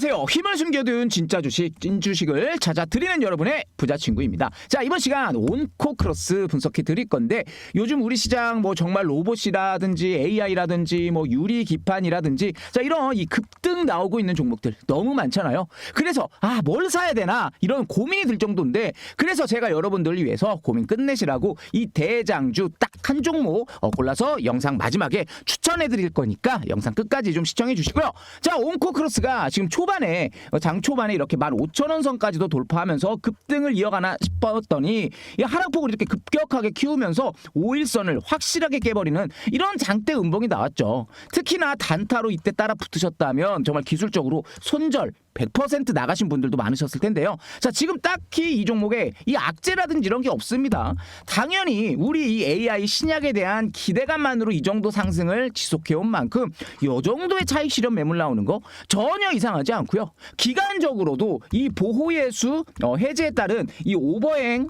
안녕하세요. 힘을 숨겨둔 진짜 주식, 찐 주식을 찾아 드리는 여러분의 부자 친구입니다. 자, 이번 시간 온코 크로스 분석해 드릴 건데 요즘 우리 시장 뭐 정말 로봇이라든지 AI라든지 뭐 유리 기판이라든지 자, 이런 이 급등 나오고 있는 종목들 너무 많잖아요. 그래서 아, 뭘 사야 되나 이런 고민이 들 정도인데 그래서 제가 여러분들을 위해서 고민 끝내시라고 이 대장주 딱 한 종목 어, 골라서 영상 마지막에 추천해 드릴 거니까 영상 끝까지 좀 시청해 주시고요. 자, 온코 크로스가 지금 초 반에 어, 장 초반에 이렇게 15,000원 선까지도 돌파하면서 급등을 이어가나 싶었더니 이 하락폭을 이렇게 급격하게 키우면서 5일선을 확실하게 깨버리는 이런 장대 음봉이 나왔죠. 특히나 단타로 이때 따라 붙으셨다면 정말 기술적으로 손절 100% 나가신 분들도 많으셨을 텐데요. 자, 지금 딱히 이 종목에 이 악재라든지 이런 게 없습니다. 당연히 우리 이 AI 신약에 대한 기대감만으로 이 정도 상승을 지속해온 만큼 이 정도의 차익 실현 매물 나오는 거 전혀 이상하지 않고요. 기간적으로도 이 보호예수 어, 해제에 따른 이 오버행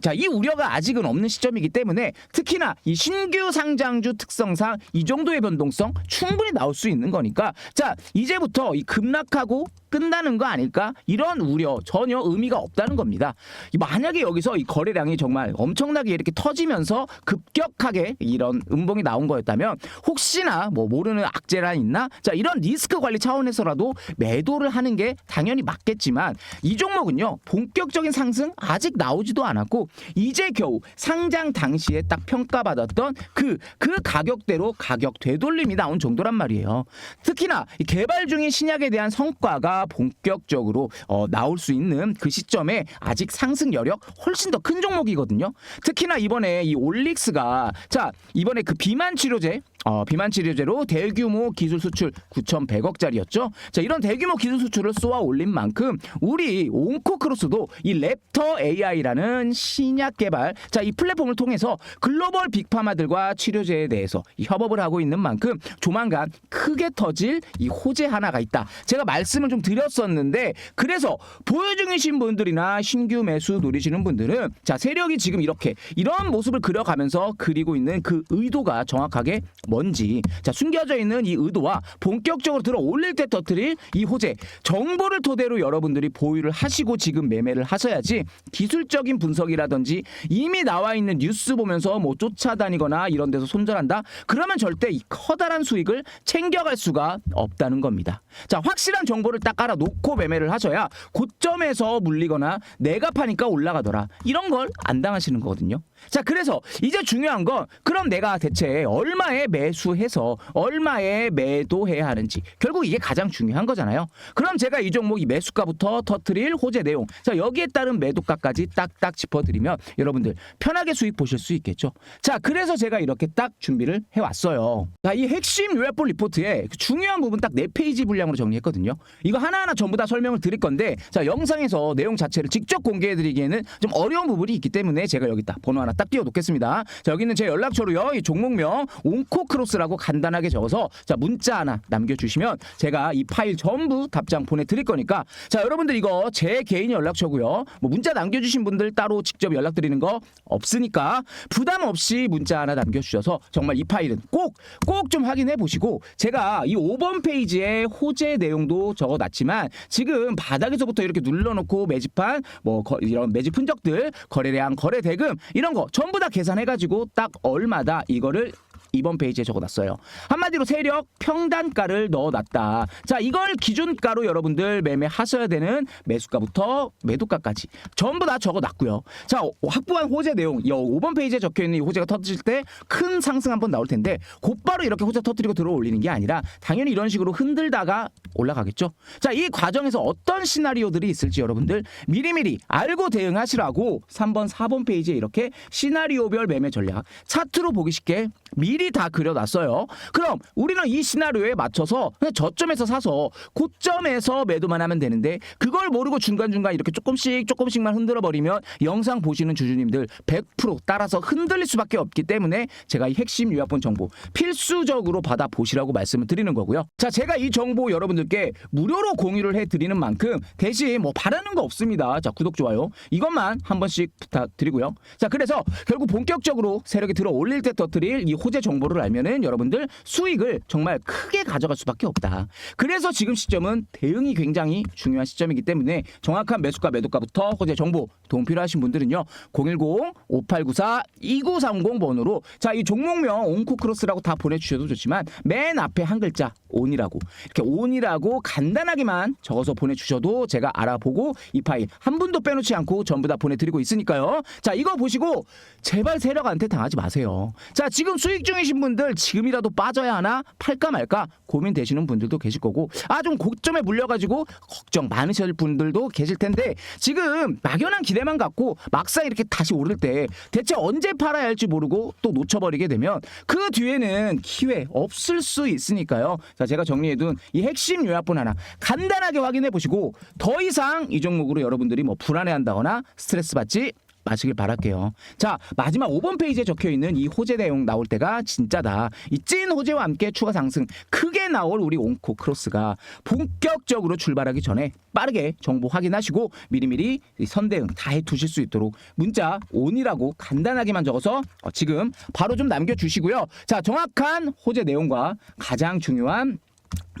자, 이 우려가 아직은 없는 시점이기 때문에 특히나 이 신규 상장주 특성상 이 정도의 변동성 충분히 나올 수 있는 거니까 자, 이제부터 이 급락하고 끝나는 거 아닐까? 이런 우려 전혀 의미가 없다는 겁니다. 이 만약에 여기서 이 거래량이 정말 엄청나게 이렇게 터지면서 급격하게 이런 음봉이 나온 거였다면 혹시나 뭐 모르는 악재란 있나? 자, 이런 리스크 관리 차원에서라도 매도를 하는 게 당연히 맞겠지만 이 종목은요. 본격적인 상승 아직 나오지도 않았고 이제 겨우 상장 당시에 딱 평가받았던 그, 그 가격대로 가격 되돌림이 나온 정도란 말이에요. 특히나 이 개발 중인 신약에 대한 성과가 본격적으로 어, 나올 수 있는 그 시점에 아직 상승 여력 훨씬 더 큰 종목이거든요. 특히나 이번에 이 올릭스가 자 이번에 그 비만 치료제 어, 비만 치료제로 대규모 기술 수출 9,100억짜리였죠. 자, 이런 대규모 기술 수출을 쏘아 올린 만큼 우리 온코크로스도 이 랩터 AI라는 신약 개발, 자, 이 플랫폼을 통해서 글로벌 빅파마들과 치료제에 대해서 이 협업을 하고 있는 만큼 조만간 크게 터질 이 호재 하나가 있다. 제가 말씀을 좀 드렸었는데 그래서 보유 중이신 분들이나 신규 매수 노리시는 분들은 자, 세력이 지금 이렇게 이런 모습을 그려가면서 그리고 있는 그 의도가 정확하게 뭔지. 자 숨겨져 있는 이 의도와 본격적으로 들어 올릴 때 터뜨릴 이 호재. 정보를 토대로 여러분들이 보유를 하시고 지금 매매를 하셔야지 기술적인 분석이라든지 이미 나와 있는 뉴스 보면서 뭐 쫓아다니거나 이런 데서 손절한다? 그러면 절대 이 커다란 수익을 챙겨갈 수가 없다는 겁니다. 자 확실한 정보를 딱 알아놓고 매매를 하셔야 고점에서 물리거나 내가 파니까 올라가더라. 이런 걸 안 당하시는 거거든요. 자 그래서 이제 중요한 건 그럼 내가 대체 얼마에 매 수해서 얼마에 매도해야 하는지 결국 이게 가장 중요한 거잖아요. 그럼 제가 이 종목 이 매수가부터 터트릴 호재 내용 자 여기에 따른 매도가까지 딱딱 짚어드리면 여러분들 편하게 수익 보실 수 있겠죠. 자 그래서 제가 이렇게 딱 준비를 해왔어요. 자 이 핵심 요약본 리포트에 그 중요한 부분 딱 네 페이지 분량으로 정리했거든요. 이거 하나하나 전부 다 설명을 드릴 건데 자 영상에서 내용 자체를 직접 공개해드리기에는 좀 어려운 부분이 있기 때문에 제가 여기다 번호 하나 딱 띄워 놓겠습니다. 자 여기는 제 연락처로요. 이 종목명 온코 크로스라고 간단하게 적어서 자 문자 하나 남겨주시면 제가 이 파일 전부 답장 보내드릴 거니까 자 여러분들 이거 제 개인 연락처고요. 뭐 문자 남겨주신 분들 따로 직접 연락드리는 거 없으니까 부담 없이 문자 하나 남겨주셔서 정말 이 파일은 꼭 꼭 좀 확인해 보시고 제가 이 5번 페이지에 호재 내용도 적어놨지만 지금 바닥에서부터 이렇게 눌러놓고 매집한 뭐 거- 이런 매집 흔적들 거래량 거래 대금 이런 거 전부 다 계산해가지고 딱 얼마다 이거를 이번 페이지에 적어놨어요. 한마디로 세력 평단가를 넣어놨다. 자, 이걸 기준가로 여러분들 매매하셔야 되는 매수가부터 매도가까지 전부 다 적어놨고요. 자, 확보한 호재 내용, 이 5번 페이지에 적혀있는 이 호재가 터질 때 큰 상승 한번 나올 텐데 곧바로 이렇게 호재 터뜨리고 들어 올리는 게 아니라 당연히 이런 식으로 흔들다가 올라가겠죠. 자, 이 과정에서 어떤 시나리오들이 있을지 여러분들 미리미리 알고 대응하시라고 3번, 4번 페이지에 이렇게 시나리오별 매매 전략 차트로 보기 쉽게 미리 다 그려놨어요. 그럼 우리는 이 시나리오에 맞춰서 그냥 저점에서 사서 고점에서 매도만 하면 되는데 그걸 모르고 중간중간 이렇게 조금씩 조금씩만 흔들어 버리면 영상 보시는 주주님들 100% 따라서 흔들릴 수밖에 없기 때문에 제가 이 핵심 요약본 정보 필수적으로 받아 보시라고 말씀을 드리는 거고요. 자, 제가 이 정보 여러분들 여러분들께 무료로 공유를 해 드리는 만큼 대신 뭐 바라는 거 없습니다. 자 구독 좋아요 이것만 한 번씩 부탁드리고요. 자 그래서 결국 본격적으로 세력이 들어 올릴 때 터뜨릴 이 호재 정보를 알면은 여러분들 수익을 정말 크게 가져갈 수밖에 없다. 그래서 지금 시점은 대응이 굉장히 중요한 시점이기 때문에 정확한 매수가 매도가부터 호재 정보 도움 필요하신 분들은요 010-5894-2930 번호로 자 이 종목명 온코크로스라고 다 보내주셔도 좋지만 맨 앞에 한 글자 온이라고 이렇게 온이라고 간단하게만 적어서 보내주셔도 제가 알아보고 이 파일 한 분도 빼놓지 않고 전부 다 보내드리고 있으니까요. 자 이거 보시고 제발 세력한테 당하지 마세요. 자 지금 수익 중이신 분들 지금이라도 빠져야 하나 팔까 말까 고민되시는 분들도 계실 거고 아 좀 고점에 물려가지고 걱정 많으실 분들도 계실 텐데 지금 막연한 기대만 갖고 막상 이렇게 다시 오를 때 대체 언제 팔아야 할지 모르고 또 놓쳐버리게 되면 그 뒤에는 기회 없을 수 있으니까요. 자 제가 정리해둔 이 핵심 요약본 하나 간단하게 확인해 보시고 더 이상 이 종목으로 여러분들이 뭐 불안해한다거나 스트레스 받지 마시길 바랄게요. 자 마지막 5번 페이지에 적혀 있는 이 호재 내용 나올 때가 진짜다. 이 찐 호재와 함께 추가 상승 크게 나올 우리 온코 크로스가 본격적으로 출발하기 전에 빠르게 정보 확인하시고 미리미리 이 선대응 다 해두실 수 있도록 문자 온이라고 간단하게만 적어서 어, 지금 바로 좀 남겨주시고요. 자 정확한 호재 내용과 가장 중요한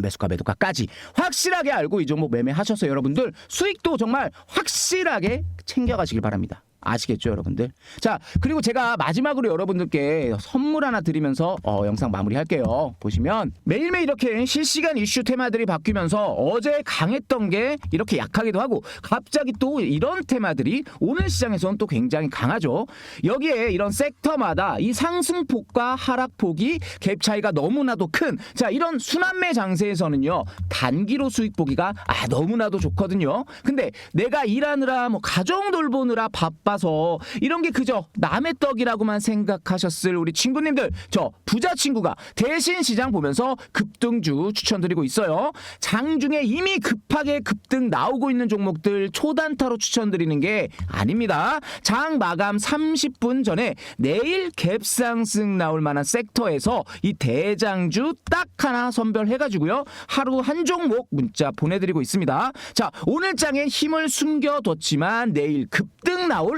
매수가 매도가까지 확실하게 알고 이 종목 매매하셔서 여러분들 수익도 정말 확실하게 챙겨가시길 바랍니다. 아시겠죠, 여러분들? 자, 그리고 제가 마지막으로 여러분들께 선물 하나 드리면서 어, 영상 마무리할게요. 보시면 매일매일 이렇게 실시간 이슈 테마들이 바뀌면서 어제 강했던 게 이렇게 약하기도 하고 갑자기 또 이런 테마들이 오늘 시장에서는 또 굉장히 강하죠. 여기에 이런 섹터마다 이 상승폭과 하락폭이 갭 차이가 너무나도 큰 자, 이런 순환매 장세에서는요. 단기로 수익 보기가 아, 너무나도 좋거든요. 근데 내가 일하느라 뭐 가정 돌보느라 바빠 서 이런 게 그저 남의 떡이라고만 생각하셨을 우리 친구님들 저 부자 친구가 대신 시장 보면서 급등주 추천드리고 있어요. 장 중에 이미 급하게 급등 나오고 있는 종목들 초단타로 추천드리는 게 아닙니다. 장 마감 30분 전에 내일 갭상승 나올 만한 섹터에서 이 대장주 딱 하나 선별해가지고요. 하루 한 종목 문자 보내드리고 있습니다. 자, 오늘 장에 힘을 숨겨뒀지만 내일 급등 나올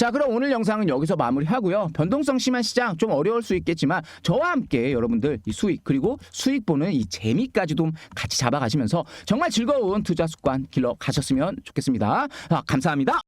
자 그럼 오늘 영상은 여기서 마무리하고요. 변동성 심한 시장 좀 어려울 수 있겠지만 저와 함께 여러분들 이 수익 그리고 수익 보는 이 재미까지 좀 같이 잡아가시면서 정말 즐거운 투자 습관 길러 가셨으면 좋겠습니다. 아, 감사합니다.